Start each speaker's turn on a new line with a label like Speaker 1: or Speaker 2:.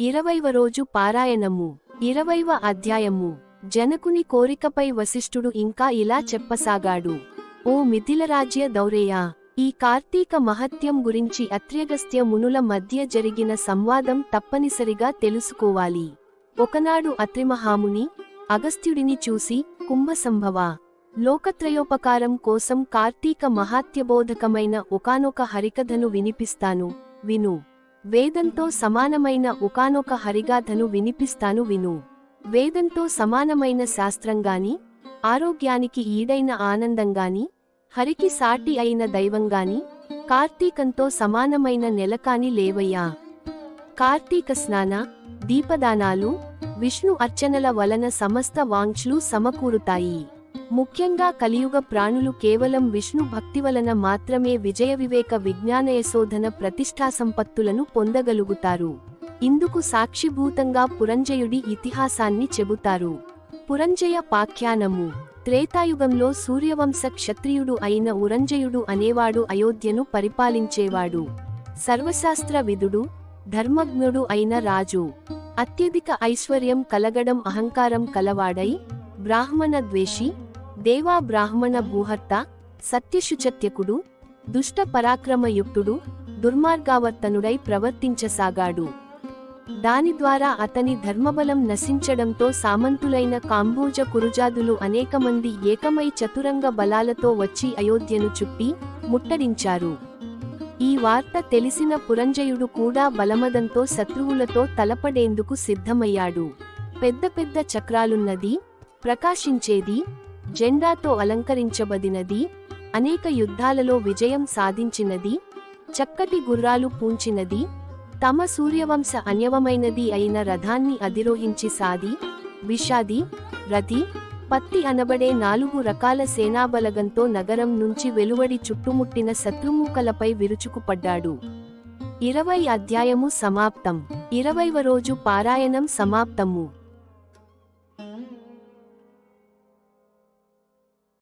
Speaker 1: ఇరవైవ రోజు పారాయణము. ఇరవైవ అధ్యాయము. జనకుని కోరికపై వశిష్ఠుడు ఇంకా ఇలా చెప్పసాగాడు. ఓ మిథిలరాజ్య దౌరేయా! ఈ కార్తీక మహత్యం గురించి అత్ర్యగస్త్య మునుల మధ్య జరిగిన సంవాదం తప్పనిసరిగా తెలుసుకోవాలి. ఒకనాడు అత్రిమహాముని అగస్త్యుడిని చూసి కుంభసంభవ! లోకత్రయోపకారం కోసం కార్తీక మహాత్యబోధకమైన ఒకానొక హరికథను వినిపిస్తాను. విను. వేదంతో సమానమైన ఒకానొక హరిగాథను వినిపిస్తాను విను. వేదంతో సమానమైన శాస్త్రంగాని ఆరోగ్యానికి ఈడైన ఆనందంగాని హరికి సాటి అయిన దైవంగాని కార్తీకంతో సమానమైన నెలకాని లేవయ్యా. కార్తీక స్నాన దీపదానాలు విష్ణు అర్చనల వలన సమస్త వాంఛ్లు సమకూరుతాయి. ముఖ్యంగా కలియుగ ప్రాణులు కేవలం విష్ణు భక్తి వలన మాత్రమే విజయ వివేక విజ్ఞాన యశోధన ప్రతిష్టా సంపత్తులను పొందగలుగుతారు. ఇందుకు సాక్షిభూతంగా పురంజయుడి ఇతిహాసాన్ని చెబుతారు. పురంజయ పాఖ్యానము. త్రేతాయుగంలో సూర్యవంశ క్షత్రియుడు అయిన ఉరంజయుడు అనేవాడు అయోధ్యను పరిపాలించేవాడు. సర్వశాస్త్ర విదుడు ధర్మజ్ఞుడు అయిన రాజు. అత్యధిక ఐశ్వర్యం కలగడం అహంకారం కలవాడై బ్రాహ్మణ ద్వేషి దేవా బ్రాహ్మణ భూహర్త సత్యశుచత్యకుడు దుష్ట పరాక్రమయుక్తుడు దుర్మార్గావర్తనుడై ప్రవర్తించసాగాడు. దాని ద్వారా అతని ధర్మబలం నశించడంతో సామంతులైన కాంబోజ కురుజాదులు అనేకమంది ఏకమై చతురంగ బలాలతో వచ్చి అయోధ్యను చుట్టి ముట్టడించారు. ఈ వార్త తెలిసిన పురంజయుడు కూడా బలమదంతో శత్రువులతో తలపడేందుకు సిద్ధమయ్యాడు. పెద్ద పెద్ద చక్రాలున్నది ప్రకాశించేది జెండాతో అలంకరించబడినది అనేక యుద్ధాలలో విజయం సాధించినది చక్కటి గుర్రాలు పూంచినది తమ సూర్యవంశ అన్యవమైనది అయిన రథాన్ని అధిరోహించి సాది విషాది రథి పత్తి అనబడే నాలుగు రకాల సేనాబలగంతో నగరం నుంచి వెలువడి చుట్టుముట్టిన శత్రుముఖలపై విరుచుకుపడ్డాడు. ఇరవై అధ్యాయము సమాప్తం. ఇరవైవ రోజు పారాయణం సమాప్తము.